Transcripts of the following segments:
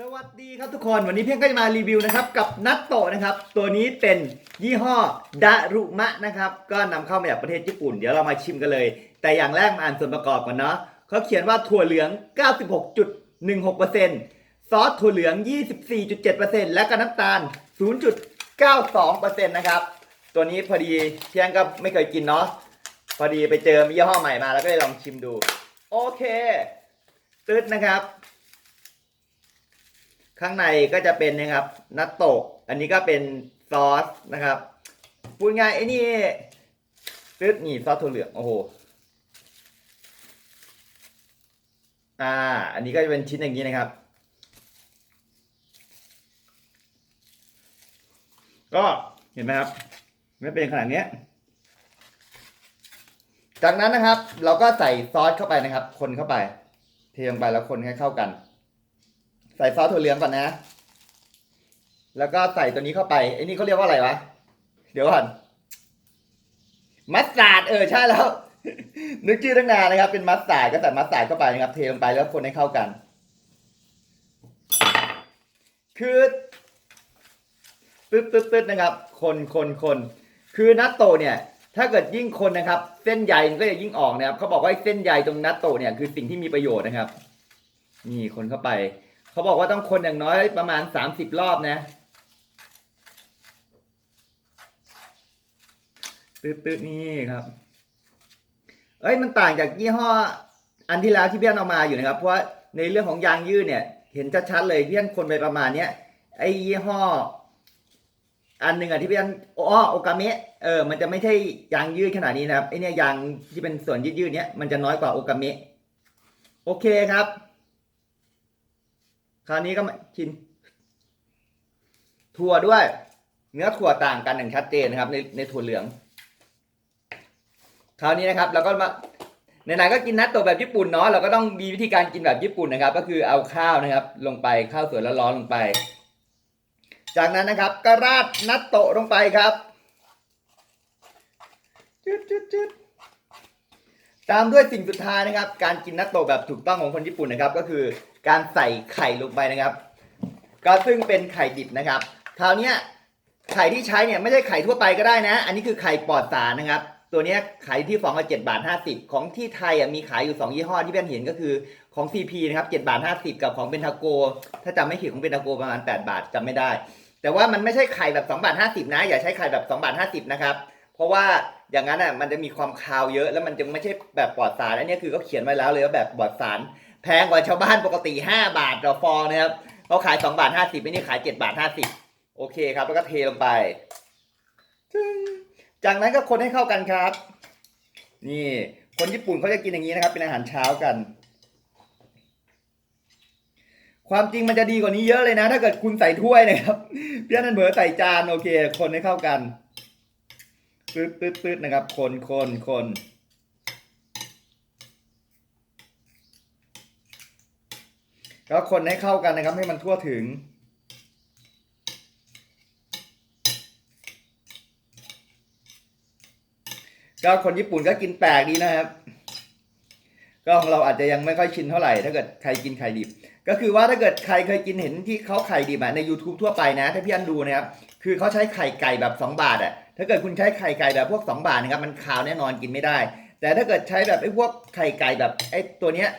สวัสดีครับทุกคนวันนี้เพียงก็จะมารีวิวนะครับกับนัตโตะนะครับ ตัวนี้เป็นยี่ห้อดารุมะนะครับ ก็นำเข้ามาจากประเทศญี่ปุ่น เดี๋ยวเรามาชิมกันเลย แต่อย่างแรกมาอ่านส่วนประกอบก่อนเนาะเขาเขียนว่าถั่วเหลือง 96.16%ซอสถั่วเหลือง 24.7%และก็น้ำตาล 0.92%นะครับ ตัวนี้พอดีเพียงก็ไม่เคยกินเนาะพอดีไปเจอยี่ห้อใหม่มาแล้วก็เลยลองชิมดู โอเคตืดนะครับ ข้างในก็จะเป็นนะครับนัตโตะอันนี้ก็เป็นซอสนะครับพูดง่ายไอ้นี่ตึ๊ดนี่ซอสถั่วเหลืองโอ้โหอ่า อันนี้ก็จะเป็นชิ้นอย่างนี้นะครับ ก็เห็นไหมครับ ไม่เป็นขนาดนี้จากนั้นนะครับ เราก็ใส่ซอสเข้าไปนะครับ คนเข้าไป เทลงไปแล้วคนให้เข้ากัน ใส่ซอสถั่วเหลืองก่อนนะ แล้วก็ใส่ตัวนี้เข้าไปไอ้นี่เขาเรียกว่าอะไรวะ เดี๋ยวก่อนมัสตาร์ดเออใช่แล้ว นึกชื่อตั้งนานนะครับ เป็นมัสตาร์ดก็ใส่มัสตาร์ดเข้าไปนะครับ เทลงไปแล้วคนให้เข้ากัน คือตึ๊ดตึ๊ดตึ๊ดนะครับ คนคนคนคือนัตโตเนี่ย ถ้าเกิดยิ่งคนนะครับ เส้นใยมันก็จะยิ่งออกนะครับเขาบอกว่าเส้นใยตรงนัตโตเนี่ยคือสิ่งที่มีประโยชน์นะครับ นี่คนเข้าไป เขาบอกว่าต้องคนอย่างน้อยประมาณสามสิบรอบนะตืดตืดนี่ครับ เอ้ยมันต่างจากยี่ห้อ อันที่แล้วที่เพี่อันเอามาอยู่นะครับ เพราะว่าในเรื่องของยางยืดเนี่ย เห็นชัดๆเลยเพี่อันคนไปประมาณเนี้ยไอ้ยี่ห้อ อันหนึ่งอะที่พี่อันอ๋อโอกาเมะเออมันจะไม่ใช่ยางยืดขนาดนี้นะครับไอเนี่ยยางที่เป็นส่วนยืดๆเนี้ยมันจะน้อยกว่าโอกาเมะโอเคครับ คราวนี้ก็มาชิมถั่วด้วย เนื้อถั่วต่างกันอย่างชัดเจนนะครับ ในในถั่วเหลือง คราวนี้นะครับเราก็มาไหนๆก็กินนัตโตะแบบญี่ปุ่นเนาะเราก็ต้องมีวิธีการกินแบบญี่ปุ่นนะครับ ก็คือเอาข้าวนะครับ ลงไปข้าวสวยร้อนๆลงไป จากนั้นนะครับ ก็ราดนัตโตะลงไปครับจุดจุดจุด ตามด้วยสิ่งสุดท้ายนะครับ การกินนัตโตะแบบถูกต้องของคนญี่ปุ่นนะครับ ก็คือการใส่ไข่ลงไปนะครับ ก็ซึ่งเป็นไข่ดิบนะครับคราวนี้ไข่ที่ใช้เนี่ยไม่ใช่ไข่ทั่วไปก็ได้นะ อันนี้คือไข่ปลอดสารนะครับ ตัวนี้ยขายที่ฟองละเจ็ดบาทห้าสิบของที่ไทยมีขายอยู่สองยี่ห้อที่เพื่อนเห็นก็คือของ CP นะครับเจ็ดบาทห้าสิบกับของเบนทาโก ถ้าจำไม่ผิดของเบนทาโกประมาณแปดบาทจำไม่ได้ แต่ว่ามันไม่ใช่ไข่แบบ2บาท50นะ อย่าใช้ไข่แบบ2บาท50นะครับ เพราะว่าอย่างนั้นอะมันจะมีความคาวเยอะ แล้วมันจะไม่ใช่แบบปลอดสารอันนี้คือเขาเขียนไว้แล้วเลยว่าแบบปลอดสาร แพงกว่าชาวบ้านปกติ 5 บาทต่อฟองนะครับเขาขาย2บาท50ไม่นี่ขาย7บาท50โอเคครับ แล้วก็เทลงไปจึ๊งจากนั้นก็คนให้เข้ากันครับ นี่คนญี่ปุ่นเขาจะกินอย่างนี้นะครับ เป็นอาหารเช้ากัน ความจริงมันจะดีกว่านี้เยอะเลยนะ ถ้าเกิดคุณใส่ถ้วยนะครับพี่นันเบอร์ใส่จานโอเค คนให้เข้ากัน ปื๊ดปื๊ดปื๊ดนะครับ คนคนคนก็คนให้เข้ากันนะครับ ให้มันทั่วถึง ก็คนญี่ปุ่นก็กินแปลกดีนะครับ ก็ของเราอาจจะยังไม่ค่อยชินเท่าไหร่ ถ้าเกิดใครกินไข่ดิบ ก็คือว่าถ้าเกิดใครเคยกินเห็นที่เขาไข่ดิบอะใน YouTube ทั่วไปนะ ถ้าพี่อันดูนะครับ คือเขาใช้ไข่ไก่แบบ 2 บาทอะ ถ้าเกิดคุณใช้ไข่ไก่แบบพวก 2 บาทนะครับมันขาวแน่นอนกินไม่ได้ แต่ถ้าเกิดใช้แบบไอ้พวกไข่ไก่แบบไอ้ตัวเนี้ย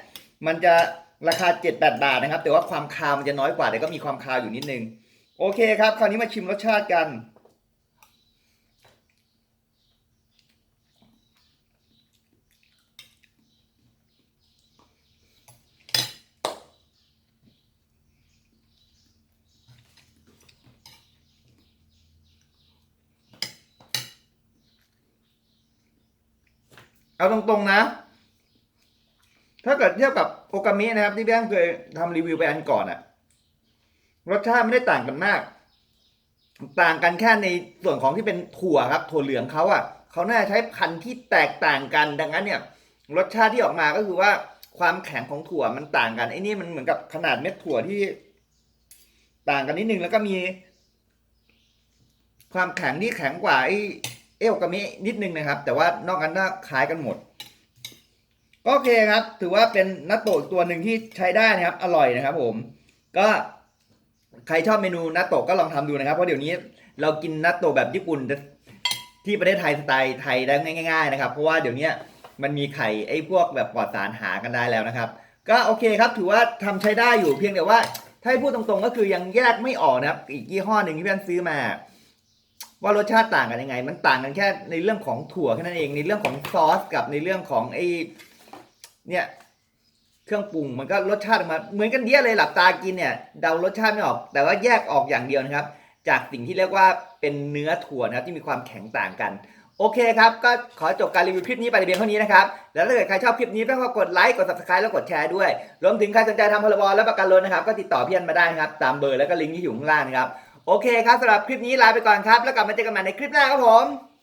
มันจะราคา 7-8 บาทนะครับ แต่ว่าความคาวมันจะน้อยกว่าแต่ก็มีความคาวอยู่นิดนึง โอเคครับ คราวนี้มาชิมรสชาติกัน เอาตรงๆนะ ถ้าเกิดเทียบกับโอกามินะครับ ที่พี่แอมเคยทำรีวิวไปอันก่อนอะรสชาติไม่ได้ต่างกันมาก ต่างกันแค่ในส่วนของที่เป็นถั่วครับ ถั่วเหลืองเขาอะเขาน่าใช้พันธุ์ที่แตกต่างกัน ดังนั้นเนี่ย รสชาติที่ออกมาก็คือว่าความแข็งของถั่วมันต่างกันไอ้นี่มันเหมือนกับขนาดเม็ดถั่วที่ ต่างกันนิดนึงแล้วก็มี ความแข็งที่แข็งกว่าไอ้ อลกามินิดนึงนะครับ แต่ว่านอกนั้นน่าคล้ายกันหมดโอเคครับ ถือว่าเป็นนัตโตะตัวหนึ่งที่ใช้ได้นะครับ อร่อยนะครับ ผม ก็ใครชอบเมนูนัตโตะก็ลองทำดูนะครับเพราะเดี๋ยวนี้เรากินนัตโตะแบบญี่ปุ่นที่ประเทศไทยสไตล์ไทยได้ง่าย ๆ นะครับ เพราะว่าเดี๋ยวนี้มันมีไข่ไอ้พวกแบบปลอดสารหากันได้แล้วนะครับ ก็โอเคครับ ถือว่าทำใช้ได้อยู่เพียงแต่ว่าถ้าให้พูดตรงๆ ก็คือยังแยกไม่ออกนะครับ อีกยี่ห้อหนึ่งที่เพื่อนซื้อมา ว่ารสชาติต่างกันยังไง มันต่างกันแค่ในเรื่องของถั่วแค่นั้นเอง ในเรื่องของซอสกับในเรื่องของไอ้เนี่ยเครื่องปรุงมันก็รสชาติออกมาเหมือนกันเดียเลยหลับตากินเนี่ยเดารสชาติไม่ออก แต่ว่าแยกออกอย่างเดียวนะครับ จากสิ่งที่เรียกว่าเป็นเนื้อถั่วนะครับที่มีความแข็งต่างกัน โอเคครับ ก็ขอจบการรีวิวคลิปนี้ไปเพียงเท่านี้นะครับ แล้วถ้าเกิดใครชอบคลิปนี้ก็กดไลค์กด subscribe แล้วกดแชร์ด้วย รวมถึงใครสนใจทำพลบอและประกันรถนะครับ ก็ติดต่อพี่อันมาได้นะครับ ตามเบอร์แล้วก็ลิงก์ที่อยู่ข้างล่างนะครับ โอเคครับสำหรับคลิปนี้ลาไปก่อนครับ แล้วกลับมาเจอกันใหม่ในคลิปหน้าครับผม